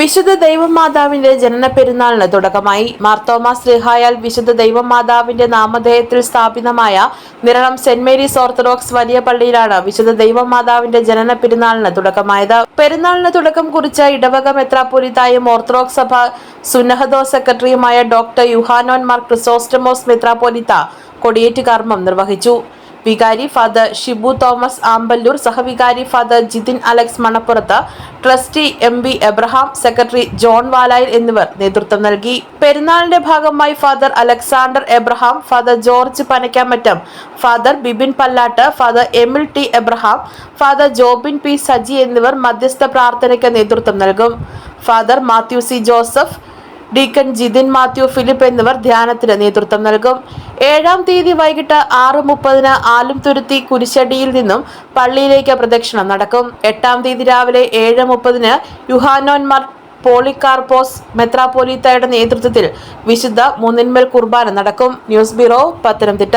വിശുദ്ധ ദൈവമാതാവിന്റെ ജനന പെരുന്നാളിന് തുടക്കമായി മാർത്തോമ ശ്രീഹായാൽ വിശുദ്ധ ദൈവമാതാവിന്റെ നാമധേയത്തിൽ സ്ഥാപിതമായ നിരണം സെന്റ് മേരീസ് ഓർത്തഡോക്സ് വലിയ പള്ളിയിലാണ് വിശുദ്ധ ദൈവമാതാവിന്റെ ജനന പെരുന്നാളിന് തുടക്കമായത്. പെരുന്നാളിന് തുടക്കം കുറിച്ച ഇടവക മെത്രാപ്പൊലിത്തായും ഓർത്തഡോക്സ് സഭ സുന്നഹദോ സെക്രട്ടറിയുമായ ഡോക്ടർ യുഹാനോൻ മാർ ക്രിസോസ്റ്റമോസ് മെത്രാപ്പൊലിത്ത കൊടിയേറ്റ് കർമ്മം നിർവഹിച്ചു. വികാരി ഫാദർ ഷിബു തോമസ് ആമ്പല്ലൂർ സഹവികാരി ഫാദർ ജിതിൻ അലക്സ് മണപ്പുറത്ത് trustee M B Abraham secretary John Valayil എന്നിവർ നേതൃത്വം നൽകി. പെരുന്നാളിന്റെ ഭാഗമായി father Alexander Abraham father George Panakkamattam father Bibin Pallatt father Emil T Abraham father Jobin P Saji എന്നിവർ മധ്യസ്ഥ പ്രാർത്ഥനയ്ക്ക് നേതൃത്വം നൽകും. Father Mathew C Joseph deacon Jithin Mathew Philip എന്നിവർ ധ്യാനത്തിന് നേതൃത്വം നൽകും. ഏഴാം തീയതി വൈകിട്ട് ആറ് മുപ്പതിന് ആലുംതുരുത്തി കുരിശടിയിൽ നിന്നും പള്ളിയിലേക്ക് പ്രദക്ഷിണം നടക്കും. എട്ടാം തീയതി രാവിലെ ഏഴ് മുപ്പതിന് യുഹാനോന്മാർ പോളിക്കാർപോസ് മെത്രാപോലീത്തയുടെ നേതൃത്വത്തിൽ വിശുദ്ധ മൂന്നിന്മേൽ കുർബാന നടക്കും. News bureau Pathanamthitta.